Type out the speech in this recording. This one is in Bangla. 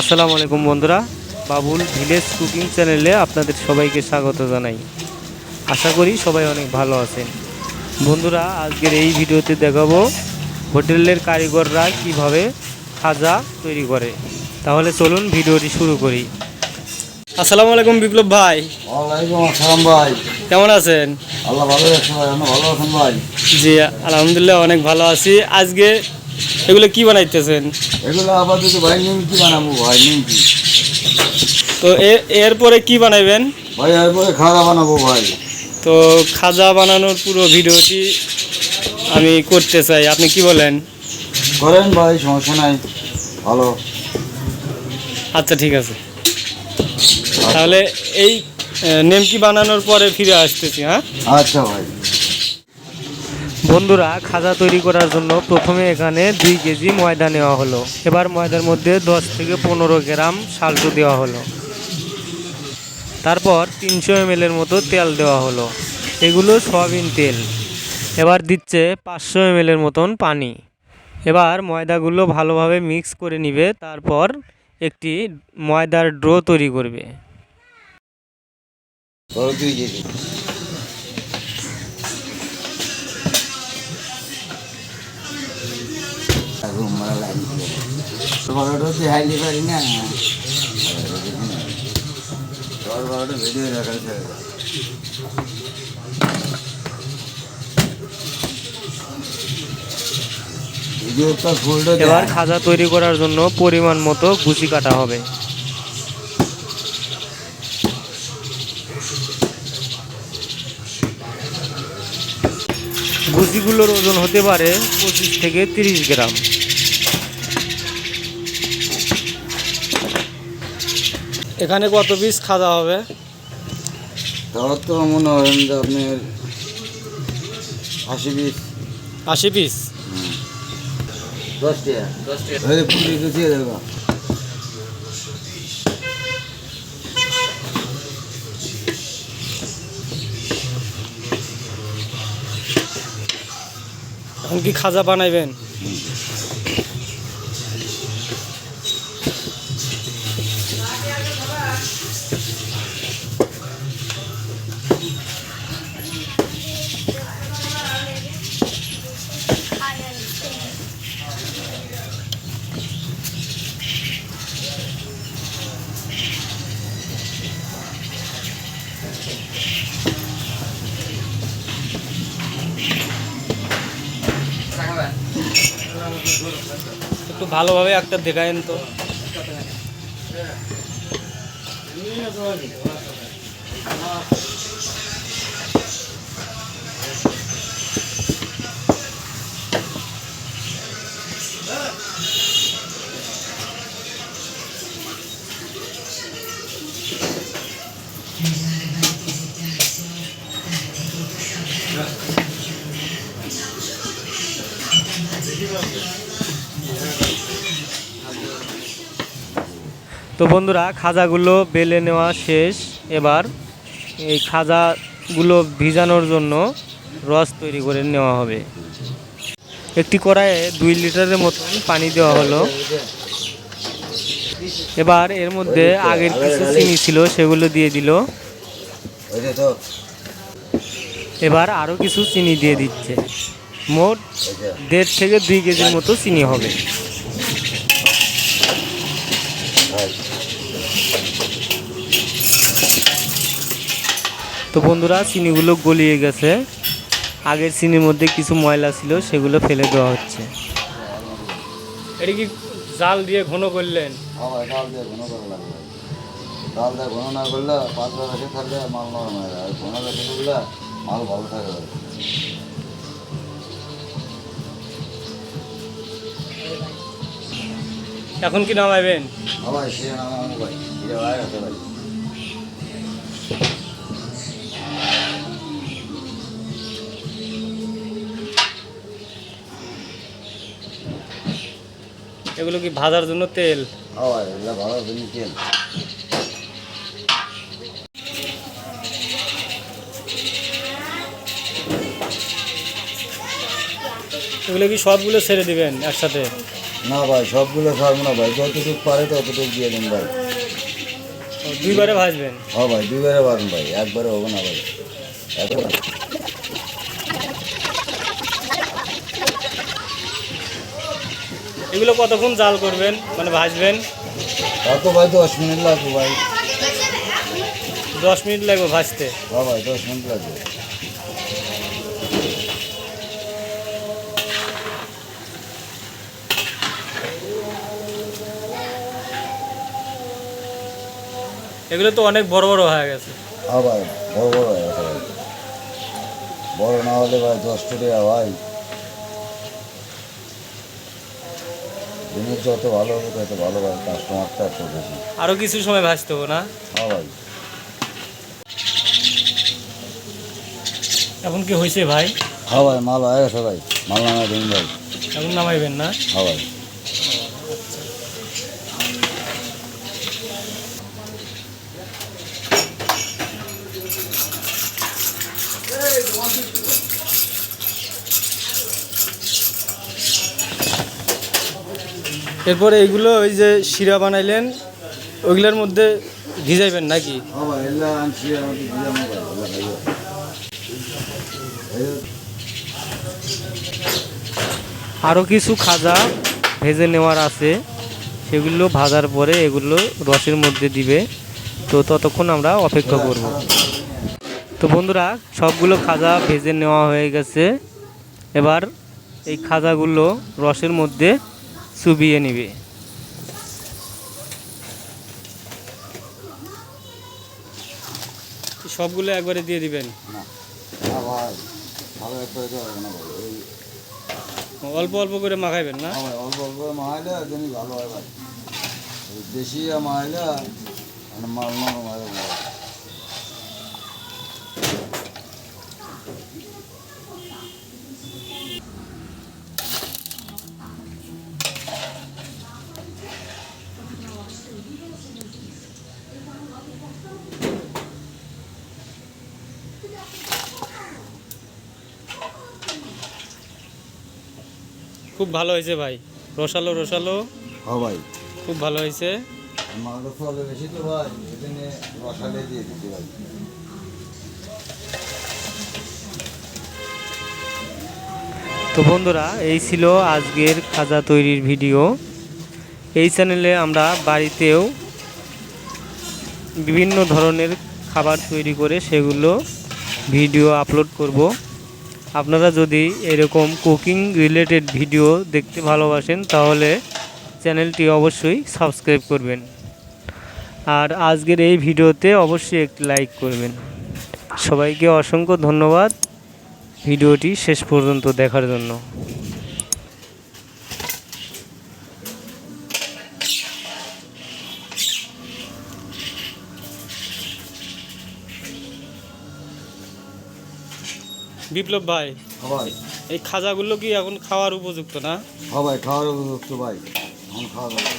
আসসালামু আলাইকুম বন্ধুরা বাবুল ভিলেজ কুকিং চ্যানেলে আপনাদের সবাইকে স্বাগত জানাই। আশা করি সবাই অনেক ভালো আছেন। বন্ধুরা আজকের এই ভিডিওতে দেখাবো হোটেলের কারিগররা কীভাবে খাজা তৈরি করে। তাহলে চলুন ভিডিওটি শুরু করি। আসসালামু আলাইকুম বিপ্লব ভাই। ওয়ালাইকুম আসসালাম ভাই। কেমন আছেন? আল্লাহ ভালো রাখছে ভাই ভালো আছেন ভাই? জি আলহামদুলিল্লাহ অনেক ভালো আছি। আজকে এগুলো কি বানাইতেছেন? এগুলো আপাতত ভাই নিমকি বানাবো ভাই নিমকি। তো এরপরে কি বানাইবেন? ভাই এরপরে খাজা বানাবো ভাই। তো খাজা বানানোর পুরো ভিডিওটি আমি করতে চাই আপনি কি বলেন? করেন ভাই সমস্যা নাই ভালো। আচ্ছা ঠিক আছে। তাহলে এই নেমকি বানানোর পরে ফিরে আসতেছি হ্যাঁ? আচ্ছা ভাই। বন্ধুরা, খাজা তৈরি করার জন্য প্রথমে এখানে দুই কেজি ময়দা নেওয়া হলো। এবার ময়দার মধ্যে দশ থেকে পনেরো গ্রাম সাল্টু দেওয়া হলো। তারপর তিনশো এম এর মতো তেল দেওয়া হলো। এগুলো সয়াবিন তেল। এবার দিচ্ছে পাঁচশো এম এর মতন পানি। এবার ময়দাগুলো ভালোভাবে মিক্স করে নিবে, তারপর একটি ময়দার ড্রো তৈরি করবে। এবার খাজা তৈরি করার জন্য পরিমাণ মতো গুচি কাটা হবে। গুচিগুলোর ওজন হতে পারে পঁচিশ থেকে তিরিশ গ্রাম। এখানে কত পিস খাজা হবে? তাও তো মনে হয় যে আপনার আশি পিস আশি পিস দশ টাকা। দশ টাকা। দেবো। এখন কি খাজা বানাইবেন? একটু ভালোভাবে একটা দেখায়েন তো। তো বন্ধুরা, খাজাগুলো বেলে নেওয়া শেষ। এবার এই খাজাগুলো ভিজানোর জন্য রস তৈরি করে নেওয়া হবে। একটি কড়াইয়ে দুই লিটারের মতন পানি দেওয়া হলো। এবার এর মধ্যে আগের কিছু চিনি ছিল, সেগুলো দিয়ে দিল। এবার আরও কিছু চিনি দিয়ে দিচ্ছে। মোট দেড় থেকে দুই কেজির মতো চিনি হবে। তো বন্ধুরা চিনিগুলো গলিয়ে গেছে। আগের চিনির মধ্যে কিছু ময়লা ছিল সেগুলো ফেলে দেওয়া হচ্ছে। এটা কি জাল দিয়ে ঘন করলেন? দিয়ে ঘন করা লাগবে ডাল দিয়ে ঘন না করলে পাতলা রেখে থাকলে মাল নরম হয়ে যায়। আর ঘন রেখে করলে মাল ভালো থাকে এখন কি নামাইবেন? সে ভাই। এটা ভাই এগুলো কি ভাজার জন্য তেল? ভালো তেল। এগুলো কি সবগুলো ছেড়ে দিবেন একসাথে? না ভাই সবগুলো ছাড়বো না ভাই। যতটুকু পারে ততটুকু দিয়ে দিন ভাই। দুইবারে ভাজবেন? হ্যাঁ ভাই দুইবারে পারেন ভাই। একবারে হবে না ভাই। একবার এগুলো কতক্ষণ জাল করবেন? মানে ভাজবেন? তা তো ভাই দশ মিনিট লাগবে ভাই। দশ মিনিট লাগবে ভাজতে? হ্যাঁ ভাই দশ মিনিট লাগবে। এগুলো তো অনেক বড় বড় হয়ে গেছে। হ্যাঁ ভাই বড় বড় হয়ে গেছে বড় না হলে ভাই দশ টাকা ভাই। জিনিস যত ভালো হবে তত ভালো ভাই কাস্টমারটা এত বেশি। আরও কিছু সময় ভাসতে হবে না? হ্যাঁ ভাই। এখন কি হয়েছে ভাই? হ্যাঁ ভাই মাল হয়ে গেছে ভাই। মাল নামে দিন ভাই। এখন নামাইবেন না? হ্যাঁ ভাই। এরপরে এইগুলো ওই যে শিরা বানাইলেন, ওইগুলোর মধ্যে ভিজাইবেন নাকি? আরও কিছু খাজা ভেজে নেওয়ার আছে, সেগুলো ভাজার পরে এগুলো রসের মধ্যে দিবে। তো ততক্ষণ আমরা অপেক্ষা করব। তো বন্ধুরা, সবগুলো খাজা ভেজে নেওয়া হয়ে গেছে। এবার এই খাজাগুলো রসের মধ্যে চুবিয়ে নিবে। সবগুলো একবারে দিয়ে দিবেন। অল্প অল্প করে মাখাইবেন না? অল্প অল্প মাইলে একদমই ভালো হয় ভাই। বেশি মাইলে মানে মাল খুব ভালো হয়েছে ভাই। রসালো রসালো। হ্যাঁ ভাই। খুব ভালো হয়েছে। মালটা ফলে বেশি তো ভাই এখানে মশালে দিয়ে দিচ্ছি ভাই। তো বন্ধুরা এই ছিল আজকের খাজা তৈরির ভিডিও। এই চ্যানেলে আমরা বাড়িতেও বিভিন্ন ধরনের খাবার তৈরি করে সেগুলো ভিডিও আপলোড করব। আপনারা যদি এরকম কুকিং রিলেটেড ভিডিও দেখতে ভালোবাসেন, তাহলে চ্যানেলটি অবশ্যই সাবস্ক্রাইব করবেন। আর আজকের এই ভিডিওতে অবশ্যই একটি লাইক করবেন। সবাইকে অসংখ্য ধন্যবাদ। ভিডিওটি শেষ পর্যন্ত দেখার জন্য। বিপ্লব ভাই ভাই এই খাজাগুলো কি এখন খাওয়ার উপযুক্ত না? হ্যাঁ ভাই খাওয়ার উপযুক্ত ভাই। এখন খাওয়া দাওয়া